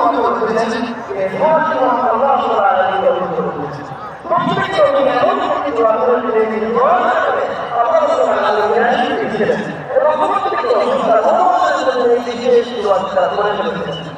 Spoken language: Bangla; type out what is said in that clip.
অন্তর্ভুক্ত করেছেন আল্লাহ অন্তর্ভুক্ত করেছেন প্রত্যেকটি অধিকার প্রত্যেকটি অধিকার এবং প্রত্যেকটি অধিকার বিশেষ করে ফেলেছেন